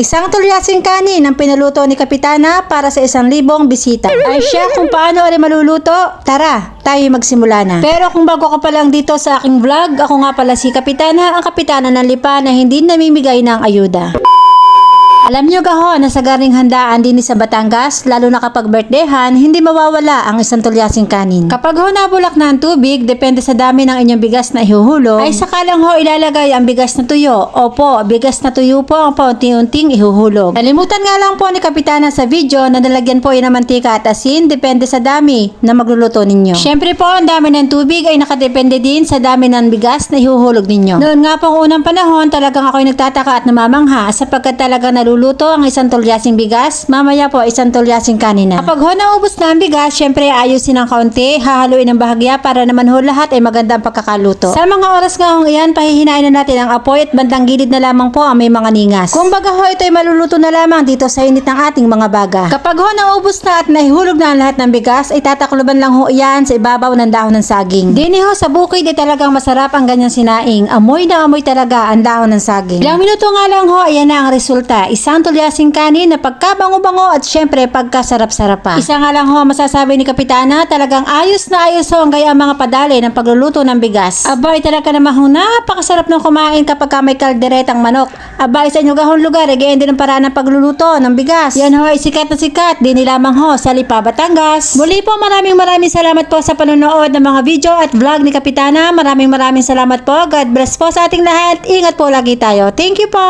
Isang tulyasing kanin ang pinaluto ni Kapitana para sa isang libong bisita. Ay siya kung paano rin maluluto? Tara, tayo magsimula na. Pero kung bago ka pa lang dito sa aking vlog, ako nga pala si Kapitana, ang Kapitana ng Lipa na hindi namimigay ng ayuda. Alam nyo gaho na sa garing handaan din sa Batangas, lalo na kapag birthdayhan, hindi mawawala ang isang tulyasing kanin. Kapag ho nabulak na ang tubig, depende sa dami ng inyong bigas na ihuhulog, ay saka lang ho ilalagay ang bigas na tuyo. Opo, bigas na tuyo po ang paunti-unting ihuhulog. Nalimutan nga lang po ni Kapitana sa video na nalagyan po yun ng mantika at asin, depende sa dami na magluluto ninyo. Siyempre po, ang dami ng tubig ay nakadepende din sa dami ng bigas na ihuhulog ninyo. Noon nga pong unang panahon, talagang ako'y nagtataka at namamangha sapagkat talaga naluluto ang isang tulyasing bigas, mamaya po isang tulyasing kanina. Kapag ho naubos na ang bigas, syempre ayusin ng kaunti, hahaluin ng bahagya para naman ho lahat ay magandang pagkakaluto. Sa mga oras nga hong iyan, pahihinain na natin ang apoy at bandang gilid na lamang po ang may mga ningas. Kung baga ho ito ay maluluto na lamang dito sa init ng ating mga baga. Kapag ho naubos na at nahihulog na ang lahat ng bigas, ay tatakloban lang ho iyan sa ibabaw ng dahon ng saging. Dini ho sa bukid ay talagang masarap ang ganyang sinaing. Amoy na amoy talaga ang dahon ng saging. Ilang minuto nga lang ho, ayan na ang resulta. Isang tulyasing kanin na pagkabango-bango at syempre pagkasarap-sarap pa. Isa nga lang ho masasabi ni Kapitana, talagang ayos na ayos ho ang gaya mga padali ng pagluluto ng bigas. Abay talaga naman ho, napakasarap ng kumain kapag ka may kalderetang manok. Abay sa inyo gahong lugar, eh, ganyan din ang paraan ng pagluluto ng bigas. Yan ho ay sikat na sikat, di nilamang ho sa Lipa, Batangas. Muli po maraming maraming salamat po sa panonood ng mga video at vlog ni Kapitana. Maraming maraming salamat po. God bless po sa ating lahat. Ingat po lagi tayo. Thank you po!